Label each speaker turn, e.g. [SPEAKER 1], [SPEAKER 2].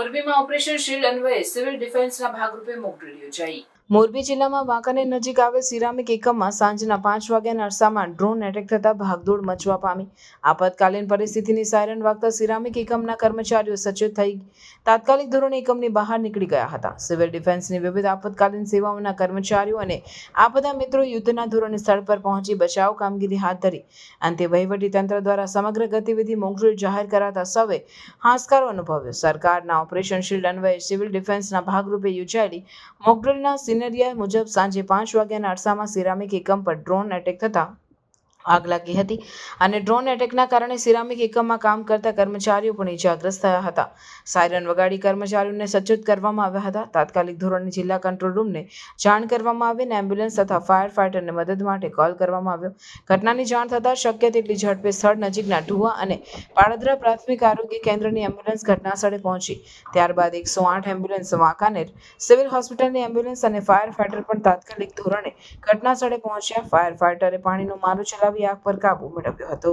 [SPEAKER 1] મોરબીમાં operation shield અન્વયે civil ડિફેન્સના ભાગરૂપે મોક ડ્રીલ યોજાઈ
[SPEAKER 2] મોરબી જિલ્લામાં વાંકાનેર નજીક આવેલ સિરામિક એકમમાં સાંજના પાંચ વાગ્યાના અરસામાં ડ્રોન એટેક થતાં ભાગદોડ મચવા પામી. આપાતકાલીન પરિસ્થિતિની સાયરન વાગતા સિરામિક એકમના કર્મચારીઓ સચેત થઈ તાત્કાલિક ધોરણે એકમની બહાર નીકળી ગયા હતા. સિવિલ ડિફેન્સની વિવિધ આપતકાલીન સેવાઓના કર્મચારીઓ અને આપદા મિત્રો યુદ્ધના ધોરણે સ્થળ પર પહોંચી બચાવ કામગીરી હાથ ધરી. અંતે તંત્ર દ્વારા સમગ્ર ગતિવિધિ મોકડ્રીલ જાહેર કરાતા સૌએ હાશકારો અનુભવ્યો. સરકારના ઓપરેશન શીલ્ડ અન્વયે સિવિલ ડિફેન્સના ભાગરૂપે યોજાયેલી મોકડ્રીલના સિનેરિયા મુજબ સાંજે પાંચ વાગ્યાના અરસામાં સિરામિક એકમ પર ડ્રોન એટેક થતા આગ લાગી હતી અને ડ્રોન એટેકના કારણે સિરામિક એકમમાં કામ કરતા કર્મચારીઓ પણ ઇજાગ્રસ્ત થયા હતા. સાયરન વગાડી કર્મચારીઓને સચેત કરવામાં આવ્યા હતા. તાત્કાલિક ધોરણે જિલ્લા કંટ્રોલ રૂમને જાણ કરવામાં આવી અને એમ્બ્યુલન્સ તથા ફાયર ફાઇટરને મદદ માટે કોલ કરવામાં આવ્યો. ઘટનાની જાણ થતાં શક્ય તેટલી ઝડપે સ્થળ નજીકના ઢુવા અને પાડદરા પ્રાથમિક આરોગ્ય કેન્દ્રની એમ્બ્યુલન્સ ઘટનાસ્થળે પહોંચી. ત્યારબાદ એકસો આઠ એમ્બ્યુલન્સ વાંકાનેર, સિવિલ હોસ્પિટલની એમ્બ્યુલન્સ અને ફાયર ફાઇટર પણ તાત્કાલિક ધોરણે ઘટનાસ્થળે પહોંચ્યા. ફાયર ફાઇટરે પાણીનો મારો ચલાવી આગ પર કાબૂ મેળવ્યો હતો.